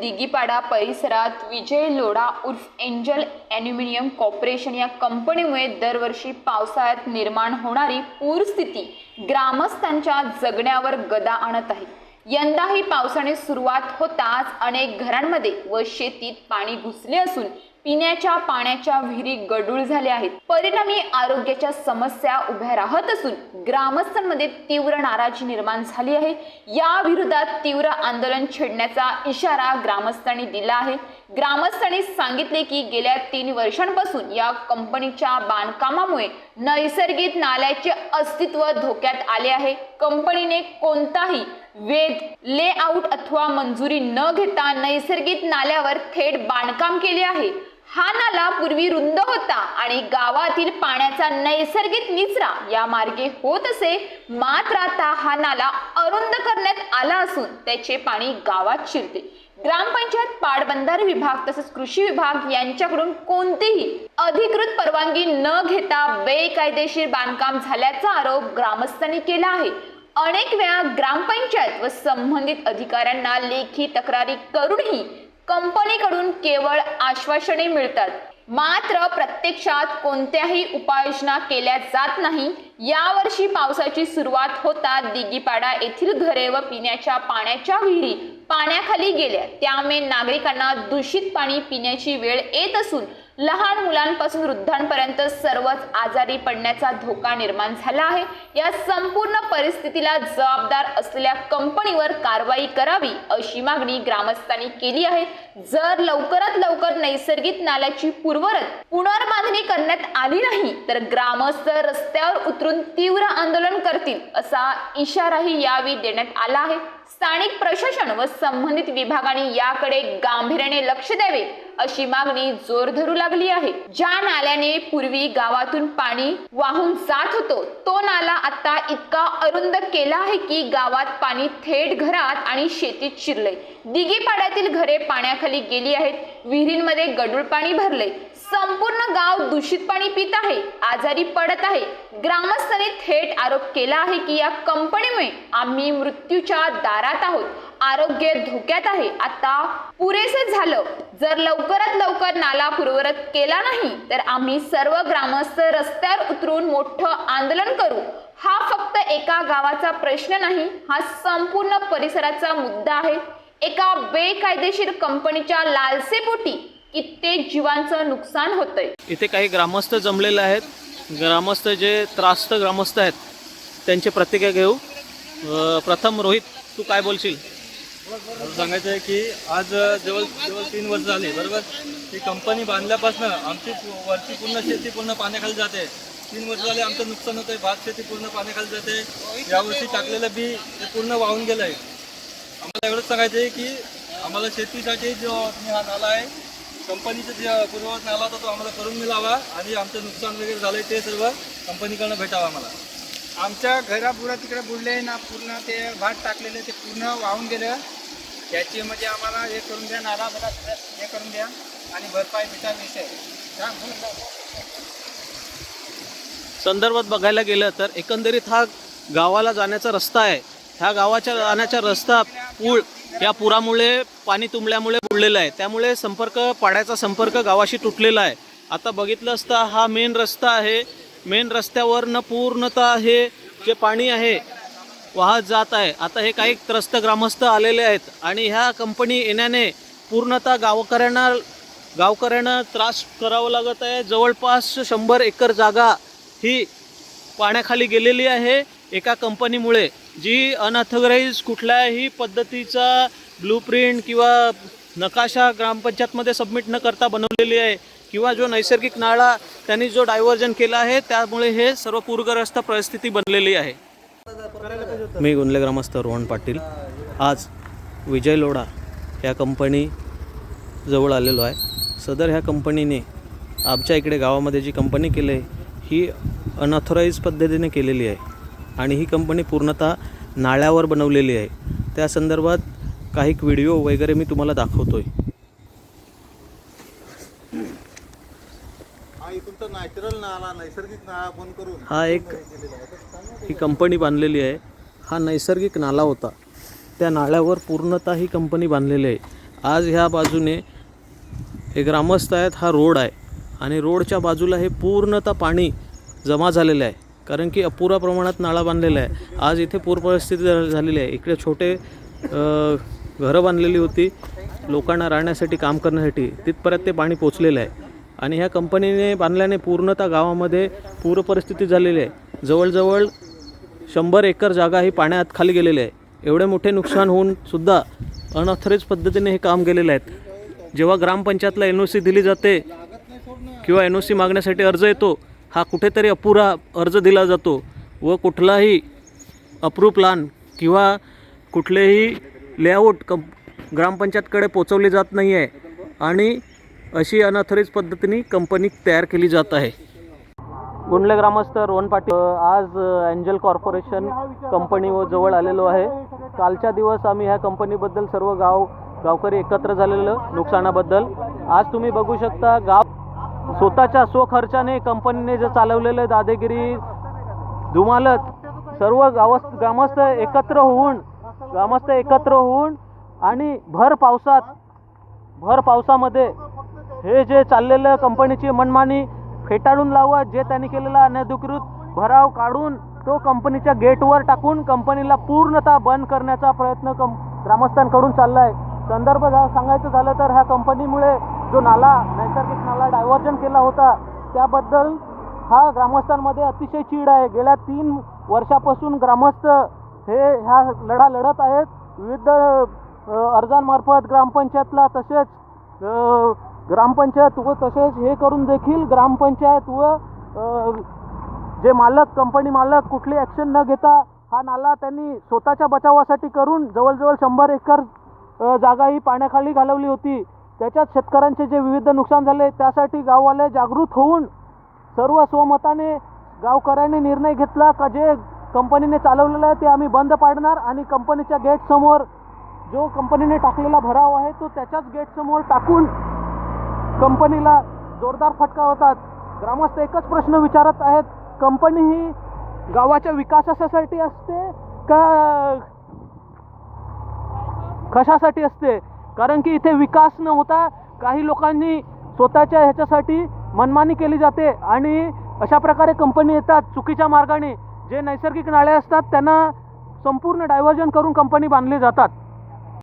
दिगीपाडा परिसरात विजय लोढा उर्फ angel aluminium corporation या कंपनीमुळे दरवर्षी पावसाळ्यात निर्माण होणारी पूरस्थिती ग्रामस्थांच्या जगण्यावर गदा आणत आहे. यंदाही पावसाने सुरुवात होताच अनेक घरांमध्ये व शेतीत पाणी घुसले असून पिण्याच्या पाण्याच्या विहिरी गडूळ झाल्या आहेत. परिणामी आरोग्याच्या समस्या उभ्या राहत असून ग्रामस्थांमध्ये तीव्र नाराजी निर्माण झाली आहे. या विरोधात तीव्र आंदोलन छेडण्याचा इशारा ग्रामस्थांनी दिला आहे. ग्रामस्थांनी सांगितले की गेल्या तीन वर्षांपासून या कंपनीच्या बांधकामामुळे नैसर्गिक नाल्याचे अस्तित्व धोक्यात आले आहे. कंपनीने कोणताही वेद लेआउट अथवा मंजुरी न घेता नैसर्गिक नाल्यावर थेट बांधकाम केले आहे. हा नाला पूर्वी रुंद होता आणि गावातील पाण्याचा नैसर्गिक निचरा या मार्गे होत असे मात्र आता हा नाला अरुंद करण्यात आला असून त्याचे पाणी गावात शिरते. ग्रामपंचायत पाटबंधारे विभाग तसेच कृषी विभाग यांच्याकडून कोणतीही अधिकृत परवानगी न घेता बेकायदेशीर बांधकाम झाल्याचा आरोप ग्रामस्थांनी केला आहे. अनेक वेळा ग्रामपंचायत व संबंधित अधिकाऱ्यांना लेखी तक्रारी करूनही कंपनीकडून केवळ आश्वासने मिळतात. मात्र प्रत्यक्षात कोणत्याही उपाययोजना केल्या जात नाही. यावर्षी पावसाची सुरुवात होता दिगीपाडा येथील घरे व पिण्याच्या पाण्याच्या विहिरी पाण्याखाली गेल्या. त्यामुळे नागरिकांना दूषित पाणी पिण्याची वेळ येत असून लहान मुलांपासून वृद्धांपर्यंत सर्वच आजारी पडण्याचा धोका निर्माण झाला आहे. या संपूर्ण परिस्थितीला जबाबदार असलेल्या कंपनीवर कारवाई करावी अशी मागणी ग्रामस्थांनी केली आहे. जर लवकरात लवकर नैसर्गिक नाल्याची पूर्वरत पुनर्बांधणी करण्यात आली नाही तर ग्रामस्थ रस्त्यावर उतरून तीव्र आंदोलन करतील असा इशाराही यावेळी देण्यात आला आहे. स्थानिक प्रशासन व संबंधित विभागाने याकडे गांभीर्याने लक्ष द्यावे. अशी मागणी जोर धरू लागली आहे. ज्या नाल्याने पूर्वी गावातून पाणी वाहून जात होतो तो नाला आता इतका अरुंद केला आहे की गावात पाणी थेट घरात आणि शेतीत शिरलंय. दिगीपाड्यातील घरे पाण्याखाली गेली आहेत विहिरींमध्ये गडूळ पाणी भरले संपूर्ण गाव दूषित पाणी पित आहे आजारी पडत आहे. ग्रामस्थांनी थेट आरोप केला आहे की या कंपनीमुळे आम्ही मृत्यूच्या दारात आहोत. आरोग्य धोक्यात आहे. आता पुरेसे झालं. जर लवकरात लवकर नाला पूर्वरत केला नाही तर आम्ही सर्व ग्रामस्थ रस्त्यावर उतरून मोठं आंदोलन करू. हा फक्त एका गावाचा प्रश्न नाही हा संपूर्ण परिसराचा मुद्दा आहे. एका बेकायदेशीर कंपनीच्या लालसेपोटी कित्येक जीवांचं नुकसान होतंय. इथे काही ग्रामस्थ जमलेले आहेत. ग्रामस्थ जे त्रास्त ग्रामस्थ आहेत त्यांचे प्रतिक्रिया घेऊ. प्रथम रोहित तू काय बोलशील? मला सांगायचं आहे की आज जवळ जवळ तीन वर्ष झाली बरोबर? ही कंपनी बांधल्यापासून आमची वरची पूर्ण शेती पूर्ण पाण्याखाली जाते. तीन वर्ष झाले आमचं नुकसान होतंय भात शेती पूर्ण पाण्याखाली जाते. यावर्षी टाकलेलं बी ते पूर्ण वाहून गेलं आहे आम्हाला एवढंच सांगायचं आहे की आम्हाला शेतीसाठी जो हा नाला आहे कंपनीचा जे पूर्ववत नाला होता तो आम्हाला करून मिळावा आणि आमचं नुकसान वगैरे झालंय ते सर्व कंपनीकडनं भेटावं आम्हाला. आमच्या घरापुरा तिकडे बुडले ना पूर्ण ते भात टाकलेले ते पूर्ण वाहून गेलं. याची म्हणजे आम्हाला हे करून द्या नाला बरा हे करून द्या आणि भरपाई मिठा विषय. संदर्भात बघायला गेलं तर एकंदरीत हा गावाला जाण्याचा रस्ता आहे. ह्या गावाच्या जाण्याचा रस्ता पूळ या पुरामुळे पाणी तुंबल्यामुळे बुडलेला आहे. त्यामुळे संपर्क पाण्याचा संपर्क गावाशी तुटलेला आहे. आता बघितलं असता हा मेन रस्ता आहे. मेन रस्त्यावरनं पूर्णतः हे जे पाणी आहे वाहत जात आहे. आता हे काही त्रस्त ग्रामस्थ आलेले आहेत आणि ह्या कंपनी येण्याने पूर्णतः गावकऱ्यांना गावकऱ्यांना त्रास करावा लागत आहे. जवळपास शंभर एकर जागा ही पाण्याखाली गेलेली आहे एका कंपनीमुळे जी अनऑथराईज कुठल्याही पद्धतीचा ब्लूप्रिंट किंवा नकाशा ग्रामपंचायतमध्ये सबमिट न करता बनवलेली आहे किंवा जो नैसर्गिक नाळा त्यांनी जो डायव्हर्जन केला आहे त्यामुळे हे सर्व पूरग्रस्त परिस्थिती बनलेली आहे. मी गुंडले ग्रामस्थ रोहन पाटील. आज विजय लोढा या कंपनी जवळ आलेलो आहे. सदर ह्या कंपनीने आमच्या इकडे गावामध्ये जी कंपनी केली आहे ही अनऑथराईज पद्धतीने केलेली आहे. आणि ही कंपनी पूर्णतः नाळ्यावर बनवलेली आहे. त्या संदर्भात काही व्हिडिओ वगैरे मी तुम्हाला दाखवतो आहे हा इथून तर नॅचरल नाला नैसर्गिक नाला बंद करून हा एक ही कंपनी बांधलेली आहे. हा नैसर्गिक नाला होता. त्या नाल्यावर पूर्णतः ही कंपनी बांधलेली आहे. आज ह्या बाजूने हे ग्रामस्थ आहेत हा रोड आहे. आणि रोडच्या बाजूला हे पूर्णतः पाणी जमा झालेलं आहे. कारण की अपुरा प्रमाणात नाळा बांधलेला आहे. आज इथे पूर परिस्थिती झालेली आहे. इकडे छोटे घरं बांधलेली होती. लोकांना राहण्यासाठी काम करण्यासाठी. तिथपर्यंत ते पाणी पोचलेलं आहे. आणि ह्या कंपनीने बांधल्याने पूर्णतः गावामध्ये पूर परिस्थिती झालेली आहे. जवळजवळ शंभर एकर जागा ही पाण्यात खाली गेलेली आहे. एवढे मोठे नुकसान होऊन सुद्धा अनऑथराईज पद्धतीने हे काम केलेले आहेत. जेव्हा ग्रामपंचायतला एन ओ सी दिली जाते किंवा एन ओ सी मागण्यासाठी अर्ज येतो हा कुठेतरी अपुरा अर्ज दिला जातो व कुठलाही अप्रूव प्लान किंवा कुठलेही लेआउट कं ग्रामपंचायतकडे पोचवले जात नाही आहे आणि अशी अनऑथराईज पद्धतीने कंपनी तयार केली जात आहे. गुंडले ग्रामस्थ रोहन पाटील आज एंजल कॉर्पोरेशन कंपनी व जवळ आलेलो आहे. कालच्या दिवस आम्ही ह्या कंपनीबद्दल सर्व गाव गावकरी एकत्र झालेलं नुकसानाबद्दल. आज तुम्ही बघू शकता गाव स्वतःच्या स्वखर्चाने कंपनीने जे चालवलेलं दादेगिरी धुमालत सर्व गावस् ग्रामस्थ एकत्र होऊन ग्रामस्थ एकत्र होऊन आणि भर पावसात भर पावसामध्ये हे जे चाललेलं कंपनीची मनमानी फेटाळून लावा जे त्यांनी केलेला अनधिकृत भराव काढून तो कंपनीच्या गेटवर टाकून कंपनीला पूर्णतः बंद करण्याचा प्रयत्न कं ग्रामस्थांकडून चालला आहे संदर्भ सांगायचं झालं तर ह्या कंपनीमुळे जो नाला नैसर्गिक नाला डायव्हर्जन केला होता त्याबद्दल हा ग्रामस्थांमध्ये अतिशय चीड आहे. गेल्या तीन वर्षापासून ग्रामस्थ हे ह्या लढा लढत आहेत. विविध अर्जांमार्फत ग्रामपंचायतला तसेच ग्रामपंचायत व तसेच हे करून देखील ग्रामपंचायत व जे मालक कंपनी मालक कुठली ॲक्शन न घेता हा नाला त्यांनी स्वतःच्या बचावासाठी करून जवळजवळ शंभर एकर जागा ही पाण्याखाली घालवली होती. त्याच्यात शेतकऱ्यांचे जे विविध नुकसान झाले त्यासाठी गाववाले जागृत होऊन सर्व स्वमताने गावकऱ्यांनी निर्णय घेतला का जे कंपनीने चालवलेलं आहे ते आम्ही बंद पाडणार आणि कंपनीच्या गेटसमोर जो कंपनीने टाकलेला भराव आहे तो त्याच्याच गेटसमोर टाकून कंपनीला जोरदार फटका होतात. ग्रामस्थ एकच प्रश्न विचारत आहेत कंपनी ही गावाच्या विकासासाठी असते का कशासाठी असते? कारण की इथे विकास न होता काही लोकांनी स्वतःच्या ह्याच्यासाठी मनमानी केली जाते आणि अशा प्रकारे कंपनी येतात चुकीच्या मार्गाने. जे नैसर्गिक नाळे असतात त्यांना संपूर्ण डायव्हर्जन करून कंपनी बांधली जातात.